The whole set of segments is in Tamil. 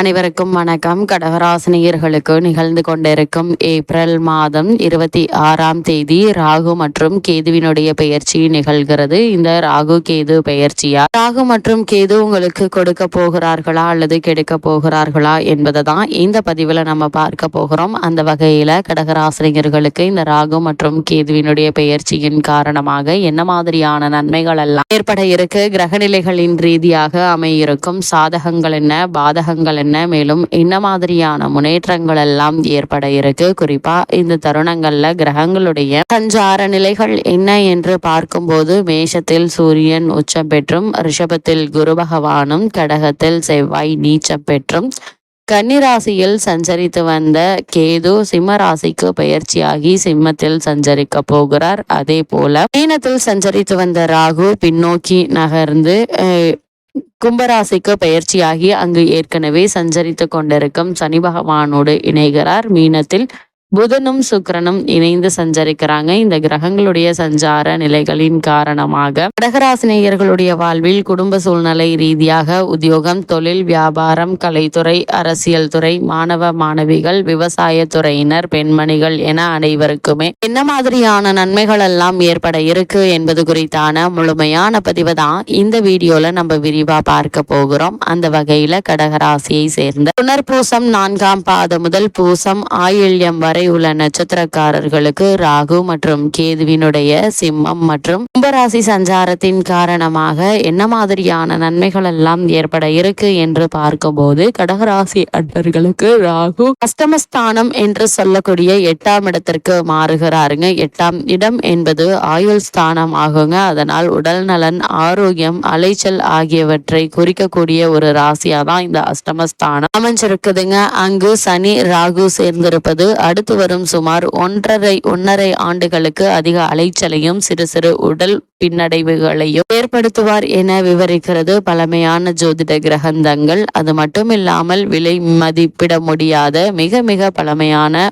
அனைவருக்கும் வணக்கம். கடகராசினியர்களுக்கு நிகழ்ந்து கொண்டிருக்கும் ஏப்ரல் மாதம் இருபத்தி ஆறாம் தேதி ராகு மற்றும் கேதுவினுடைய பெயர்ச்சி நிகழ்கிறது. இந்த ராகு கேது பெயர்ச்சியா? ராகு மற்றும் கேது உங்களுக்கு கொடுக்க போகிறார்களா அல்லது கெடுக்க போகிறார்களா என்பதை தான் இந்த பதிவில் நம்ம பார்க்க போகிறோம். அந்த வகையில் கடகராசினியர்களுக்கு இந்த ராகு மற்றும் கேதுவினுடைய பெயர்ச்சியின் காரணமாக என்ன மாதிரியான நன்மைகள் எல்லாம் ஏற்பட இருக்கு? கிரகநிலைகளின் ரீதியாக அமையிருக்கும் சாதகங்கள் என்ன? பாதகங்கள் என்ன மேலும் என்ன மாதிரியான முன்னேற்றங்கள் எல்லாம் ஏற்பட இருக்கு? குறிப்பா இந்த தருணங்கள்ல கிரகங்களுடைய சஞ்சார நிலைகள் என்ன என்று பார்க்கும்போது மேஷத்தில் சூரியன் உச்சம் பெற்றும் ரிஷபத்தில் குரு பகவானும் கடகத்தில் செவ்வாய் நீச்சம் பெற்றும் கன்னிராசியில் சஞ்சரித்து வந்த கேது சிம்ம ராசிக்கு பயிற்சியாகி சிம்மத்தில் சஞ்சரிக்க போகிறார். அதே போல மீனத்தில் சஞ்சரித்து வந்த ராகு பின்னோக்கி நகர்ந்து கும்பராசிக்கு பயிற்சியாகி அங்கு ஏற்கனவே சஞ்சரித்து கொண்டிருக்கும் சனி பகவானோடு இணைகிறார். மீனத்தில் புதனும் சுக்கரனும் இணைந்து சஞ்சரிக்கிறாங்க. இந்த கிரகங்களுடைய சஞ்சார நிலைகளின் காரணமாக கடகராசினியர்களுடைய வாழ்வில் குடும்ப சூழ்நிலை ரீதியாக உத்தியோகம் தொழில் வியாபாரம் கலைத்துறை அரசியல் துறை மாணவ மாணவிகள் விவசாய துறையினர் பெண்மணிகள் என அனைவருக்குமே என்ன மாதிரியான நன்மைகள் எல்லாம் ஏற்பட இருக்கு என்பது குறித்தான முழுமையான பதிவு தான் இந்த வீடியோல நம்ம விரிவா பார்க்க போகிறோம். அந்த வகையில கடகராசியை சேர்ந்த புனர்பூசம் நான்காம் பாதம் முதல் பூசம் ஆயில்யம் வரை உள்ள நட்சத்திரக்காரர்களுக்கு ராகு மற்றும் கேதுவினுடைய சிம்மம் மற்றும் கும்பராசி சஞ்சாரத்தின் காரணமாக என்ன மாதிரியான நன்மைகள் எல்லாம் ஏற்பட இருக்கு என்று பார்க்கும்போது கடகராசி அன்பர்களுக்கு ராகு அஷ்டமஸ்தானம் என்று சொல்லக்கூடிய எட்டாம் இடத்திற்கு மாறுகிறாருங்க. எட்டாம் இடம் என்பது ஆயுள் ஸ்தானம் ஆகுங்க. அதனால் உடல் நலன் ஆரோக்கியம் அலைச்சல் ஆகியவற்றை குறிக்கக்கூடிய ஒரு ராசியா தான் இந்த அஷ்டமஸ்தானம் அமைஞ்சிருக்குதுங்க. அங்கு சனி ராகு சேர்ந்திருப்பது அடுத்து வரும் சுமார் ஒன்றரை ஒன்னரை ஆண்டுகளுக்கு அதிக அலைச்சலையும் சிறு சிறு உடல் உடல் பின்னடைவுகளையும் ஏற்படுத்துவார் என விவரிக்கிறது பழமையான ஜோதிட கிரகந்தங்கள் அது மட்டுமில்லாமல் விலை மதிப்பிட முடியாத மிக மிக பழமையான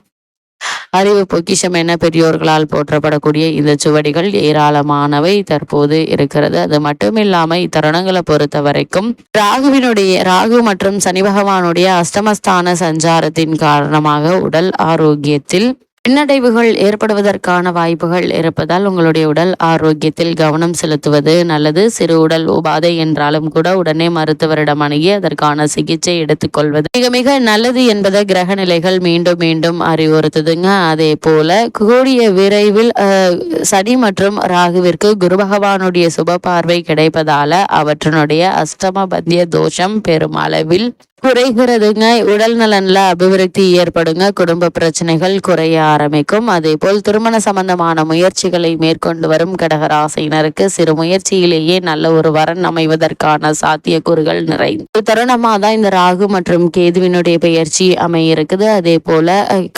அறிவு பொக்கிஷம் என பெரியோர்களால் போற்றப்படக்கூடிய இந்த சுவடிகள் ஏராளமானவை தற்போது இருக்கிறது. அது மட்டுமில்லாம இத்தருணங்களை பொறுத்த வரைக்கும் ராகுவினுடைய ராகு மற்றும் சனி பகவானுடைய அஷ்டமஸ்தான சஞ்சாரத்தின் காரணமாக உடல் ஆரோக்கியத்தில் பின்னடைவுகள் ஏற்படுவதற்கான வாய்ப்புகள் இருப்பதால் உங்களுடைய உடல் ஆரோக்கியத்தில் கவனம் செலுத்துவது நல்லது. சிறு உடல் உபாதை என்றாலும் கூட உடனே மருத்துவரிடம் அணுகி அதற்கான சிகிச்சை எடுத்துக்கொள்வது மிக மிக நல்லது என்பதை கிரக நிலைகள் மீண்டும் மீண்டும் அறிவுறுத்துதுங்க. அதே போல கூடிய விரைவில் சனி மற்றும் ராகுவிற்கு குரு பகவானுடைய சுப பார்வை கிடைப்பதால அவற்றினுடைய அஷ்டம பந்திய தோஷம் பெருமளவில் குறைகிறதுங்க. உடல் நலன்ல அபிவிருத்தி ஏற்படுங்க. குடும்ப பிரச்சனைகள் குறைய ஆரம்பிக்கும். அதே போல் திருமண சம்பந்தமான முயற்சிகளை மேற்கொண்டு வரும் கடகராசினருக்கு சிறு முயற்சியிலேயே நல்ல ஒரு வரன் அமைவதற்கான சாத்தியக்கூறுகள் நிறைந்த தருணமா தான் இந்த ராகு மற்றும் கேதுவினுடைய பயிற்சி அமையிருக்குது. அதே போல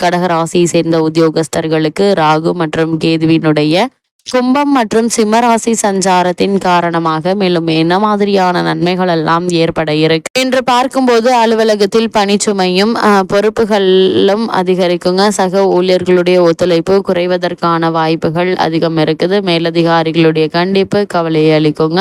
கடகராசியை சேர்ந்த உத்தியோகஸ்தர்களுக்கு ராகு மற்றும் கேதுவினுடைய கும்பம் மற்றும் சிம்மராசி சஞ்சாரத்தின் காரணமாக மேலும் என்ன மாதிரியான நன்மைகள் எல்லாம் ஏற்பட இருக்கு? என்று பார்க்கும்போது அலுவலகத்தில் பணிச்சுமையும் பொறுப்புகளும் அதிகரிக்குங்க. சக ஊழியர்களுடைய ஒத்துழைப்பு குறைவதற்கான வாய்ப்புகள் அதிகம் இருக்குது. மேலதிகாரிகளுடைய கண்டிப்பு கவலையை அளிக்குங்க.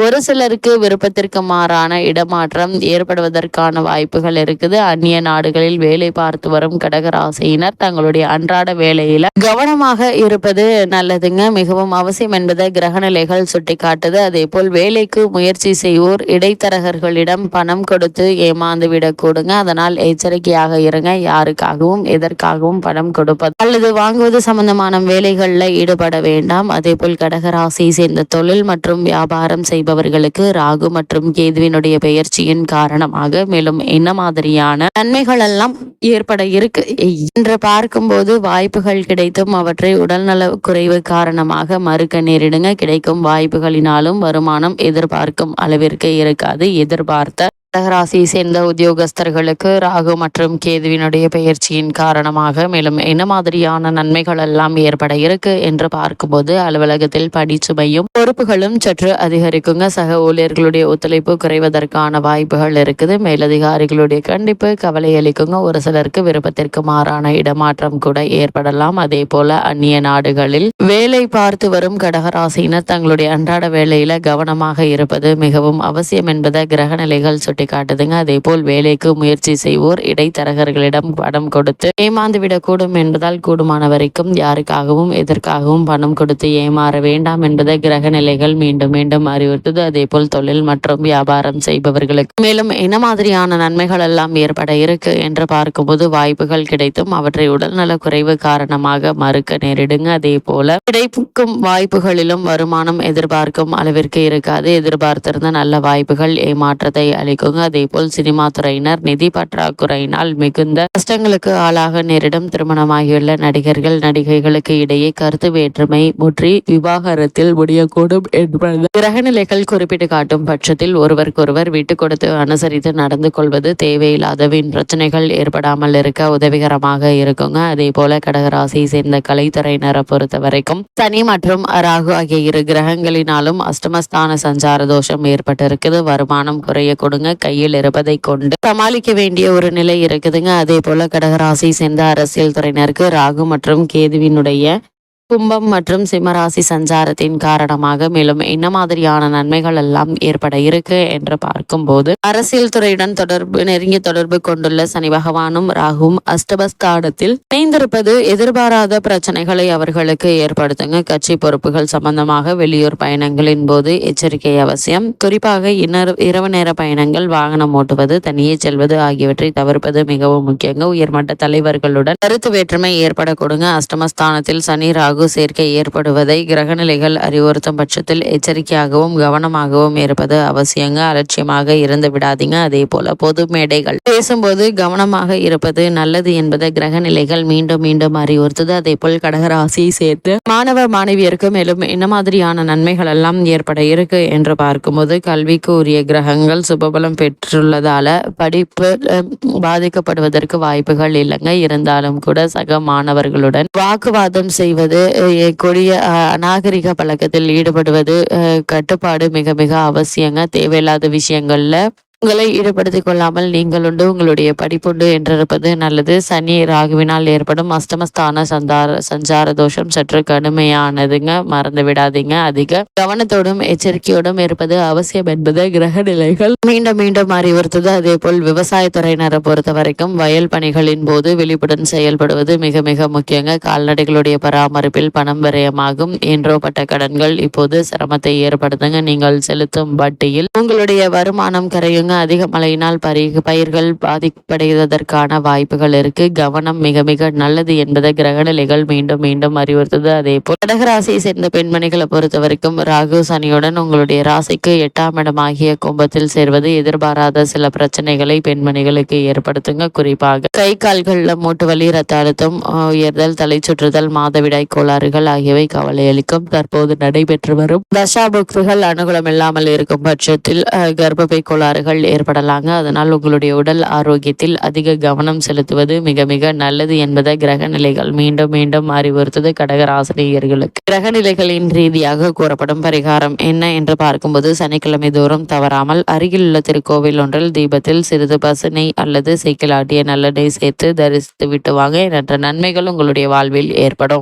ஒரு சிலருக்கு விருப்பத்திற்கு மாறான இடமாற்றம் ஏற்படுவதற்கான வாய்ப்புகள் இருக்குது. அந்நிய நாடுகளில் வேலை பார்த்து வரும் கடகராசியினர் தங்களுடைய அன்றாட வேலையில கவனமாக இருப்பது நல்லதுங்க. மிகவும் அவசியம் என்பதை கிரகநிலைகள் சுட்டிக்காட்டுது. அதே போல் வேலைக்கு முயற்சி செய்வோர் இடைத்தரகர்களிடம் பணம் கொடுத்து ஏமாந்து விடக்கூடுங்க. அதனால் எச்சரிக்கையாக இருங்க. யாருக்காகவும் எதற்காகவும் பணம் கொடுப்பது அல்லது வாங்குவது சம்பந்தமான வேலைகளில் ஈடுபட வேண்டாம். அதே போல் கடகராசியை சேர்ந்த தொழில் மற்றும் வியாபாரம் செய்ய செய்பவர்களுக்கு ராகு மற்றும் கேதுவினுடைய பெயர்ச்சியின் காரணமாக மேலும் என்ன மாதிரியான நன்மைகள் எல்லாம் ஏற்பட இருக்கு? என்று பார்க்கும்போது வாய்ப்புகள் கிடைத்தும் அவற்றை உடல்நல குறைவு காரணமாக மறுக்க நேரிடுங்க. கிடைக்கும் வாய்ப்புகளினாலும் வருமானம் எதிர்பார்க்கும் அளவிற்கு இருக்காது. எதிர்பார்த்த கடகராசியை சேர்ந்த உத்தியோகஸ்தர்களுக்கு ராகு மற்றும் கேதுவினுடைய பயிற்சியின் காரணமாக மேலும் என்ன மாதிரியான நன்மைகள் எல்லாம் ஏற்பட இருக்கு என்று பார்க்கும்போது அலுவலகத்தில் படிச்சுமையும் பொறுப்புகளும் சற்று அதிகரிக்குங்க. சக ஊழியர்களுடைய ஒத்துழைப்பு குறைவதற்கான வாய்ப்புகள் இருக்குது. மேலதிகாரிகளுடைய கண்டிப்பு கவலை அளிக்குங்க. ஒரு சிலருக்கு விருப்பத்திற்கு மாறான இடமாற்றம் கூட ஏற்படலாம். அதே போல அந்நிய நாடுகளில் வேலை பார்த்து வரும் கடகராசியினர் தங்களுடைய அன்றாட வேலையில கவனமாக இருப்பது மிகவும் அவசியம் என்பதை கிரகநிலைகள் சுட்டி சுட்டி காட்டுதுங்க. அதே போல் வேலைக்கு முயற்சி செய்வோர் இடைத்தரகர்களிடம் பணம் கொடுத்து ஏமாந்து விடக்கூடும் என்பதால் கூடுமான வரைக்கும் யாருக்காகவும் எதற்காகவும் பணம் கொடுத்து ஏமாற வேண்டாம் என்பதை கிரக நிலைகள் மீண்டும் மீண்டும் அறிவுறுத்தது. அதே போல் தொழில் மற்றும் வியாபாரம் செய்பவர்களுக்கு மேலும் என்ன மாதிரியான நன்மைகள் எல்லாம் ஏற்பட இருக்கு என்று பார்க்கும்போது வாய்ப்புகள் கிடைத்தும் அவற்றை உடல்நல குறைவு காரணமாக மறுக்க நேரிடுங்க. அதே போல கிடைக்கும் வாய்ப்புகளிலும் வருமானம் எதிர்பார்க்கும் அளவிற்கு இருக்காது. எதிர்பார்த்திருந்த நல்ல வாய்ப்புகள் ஏமாற்றத்தை அளிக்கும் அளிக்குங்க அதே போல் சினிமா துறையினர் நிதி பற்றாக்குறையினால் மிகுந்த கஷ்டங்களுக்கு ஆளாக நேரிடும் திருமணமாகியுள்ள நடிகர்கள் நடிகைகளுக்கு இடையே கருத்து வேற்றுமை முற்றி விவாகரத்தில் முடியக்கூடும் என்பது கிரகநிலைகள் குறிப்பிட்டு காட்டும் பட்சத்தில் ஒருவருக்கொருவர் விட்டு கொடுத்து அனுசரித்து நடந்து கொள்வது தேவையில்லாத வீண் பிரச்சனைகள் ஏற்படாமல் இருக்க உதவிகரமாக இருக்குங்க. அதே போல கடகராசியை சேர்ந்த கலைத்துறையினரை பொறுத்த வரைக்கும் சனி மற்றும் ராகு ஆகிய இரு கிரகங்களினாலும் அஷ்டமஸ்தான சஞ்சார தோஷம் ஏற்பட்டிருக்குது. வருமானம் குறைய கொடுங்க. கையில் இருப்பதை கொண்டு சமாளிக்க வேண்டிய ஒரு நிலை இருக்குதுங்க. அதே போல கடகராசியை சேர்ந்த அரசியல் துறையினருக்கு ராகு மற்றும் கேதுவினுடைய கும்பம் மற்றும் சிம்மராசி சஞ்சாரத்தின் காரணமாக மேலும் என்ன மாதிரியான நன்மைகள் எல்லாம் ஏற்பட இருக்கு என்று பார்க்கும்போது அரசியல் துறையுடன் தொடர்பு நெருங்கிய தொடர்பு கொண்டுள்ள சனி பகவானும் ராகுவும் அஷ்டபஸ்தானத்தில் இணைந்திருப்பது எதிர்பாராத பிரச்சனைகளை அவர்களுக்கு ஏற்படுத்துங்க. கட்சி பொறுப்புகள் சம்பந்தமாக வெளியூர் பயணங்களின் போது எச்சரிக்கை அவசியம். குறிப்பாக இரவு நேர பயணங்கள் வாகனம் ஓட்டுவது தனியே செல்வது ஆகியவற்றை தவிர்ப்பது மிகவும் முக்கியங்க. உயர்மட்ட தலைவர்களுடன் கருத்து வேற்றுமை ஏற்படக்கூடுங்க அஷ்டமஸ்தானத்தில் சனி ராகு ராகு சேர்க்கை ஏற்படுவதை கிரகநிலைகள் அறிவுறுத்தும் பட்சத்தில் எச்சரிக்கையாகவும் கவனமாகவும் இருப்பது அவசியங்க. அலட்சியமாக இருந்து விடாதீங்க. அதே போல பொது மேடைகள். பேசும்போது கவனமாக இருப்பது நல்லது என்பதை கிரகநிலைகள் மீண்டும் மீண்டும் அறிவுறுத்துது. அதே போல் கடகராசியை சேர்த்து மாணவ மாணவியருக்கு மேலும் என்ன மாதிரியான நன்மைகள் எல்லாம் ஏற்பட இருக்கு என்று பார்க்கும்போது கல்விக்கு உரிய கிரகங்கள் சுபபலம் பெற்றுள்ளதால படிப்பு பாதிக்கப்படுவதற்கு வாய்ப்புகள் இல்லைங்க. இருந்தாலும் கூட சக மாணவர்களுடன் வாக்குவாதம் செய்வது கொடிய அநாகரிக பழக்கத்தில் ஈடுபடுவது கட்டுப்பாடு மிக மிக அவசியங்க. தேவையில்லாத விஷயங்களில் உங்களை ஈடுபடுத்திக் கொள்ளாமல் நீங்கள் உண்டு உங்களுடைய படிப்புண்டு என்றிருப்பது நல்லது. சனி ராகுவினால் ஏற்படும் அஷ்டமஸ்தான சந்தார சஞ்சார தோஷம் சற்று கடுமையானதுங்க. மறந்து விடாதீங்க. அதிக கவனத்தோடும் எச்சரிக்கையோடும் இருப்பது அவசியம் என்பது கிரக நிலைகள் மீண்டும் மீண்டும் அறிவுறுத்தது. அதே போல் விவசாயத்துறையினரை பொறுத்த வரைக்கும் வயல் பணிகளின் போது விழிப்புடன் செயல்படுவது மிக மிக முக்கியங்க. கால்நடைகளுடைய பராமரிப்பில் பணம் விரயமாகும். என்றோப்பட்ட கடன்கள் இப்போது சிரமத்தை ஏற்படுத்துங்க. நீங்கள் செலுத்தும் வட்டியில் உங்களுடைய வருமானம் கரையுங்க. அதிக மழையினால் பரி பயிர்கள் பாதிப்படைவதற்கான வாய்ப்புகள் இருக்கு. கவனம் மிக மிக நல்லது என்பதை கிரகநிலைகள் மீண்டும் மீண்டும் அறிவுறுத்தது. அதே போல் கடகராசியை சேர்ந்த பெண்மணிகளை பொறுத்த வரைக்கும் ராகு சனியுடன் உங்களுடைய ராசிக்கு எட்டாம் இடமாகிய கும்பத்தில் சேர்வது எதிர்பாராத சில பிரச்சனைகளை பெண்மணிகளுக்கு ஏற்படுத்துங்க. குறிப்பாக கை கால்களில் மூட்டு வலி ரத்த அழுத்தம் உயர்தல் தலை சுற்றுதல் மாதவிடாய் கோளாறுகள் ஆகியவை கவலை அளிக்கும். தற்போது நடைபெற்று வரும் தசாபுக்துகள் அனுகூலம் இல்லாமல் இருக்கும் பட்சத்தில் கர்ப்பப்பை கோளாறுகள் ஏற்படலாங்க. அதனால் உங்களுடைய உடல் ஆரோக்கியத்தில் அதிக கவனம் செலுத்துவது மிக மிக நல்லது என்பதை கிரக நிலைகள் மீண்டும் மீண்டும் அறிவுறுத்தது கடகராசினியர்களுக்கு கிரக நிலைகளின் ரீதியாக கூறப்படும் பரிகாரம் என்ன என்று பார்க்கும்போது சனிக்கிழமை தோறும் தவறாமல் அருகில் உள்ள திருக்கோவில் ஒன்றில் தீபத்தில் சிறிது பசுனை அல்லது சைக்கிள் ஆட்டிய நல்லெண்ணெய் சேர்த்து தரிசித்து விட்டு வாங்க. என்ற நன்மைகள் உங்களுடைய வாழ்வில் ஏற்படும்.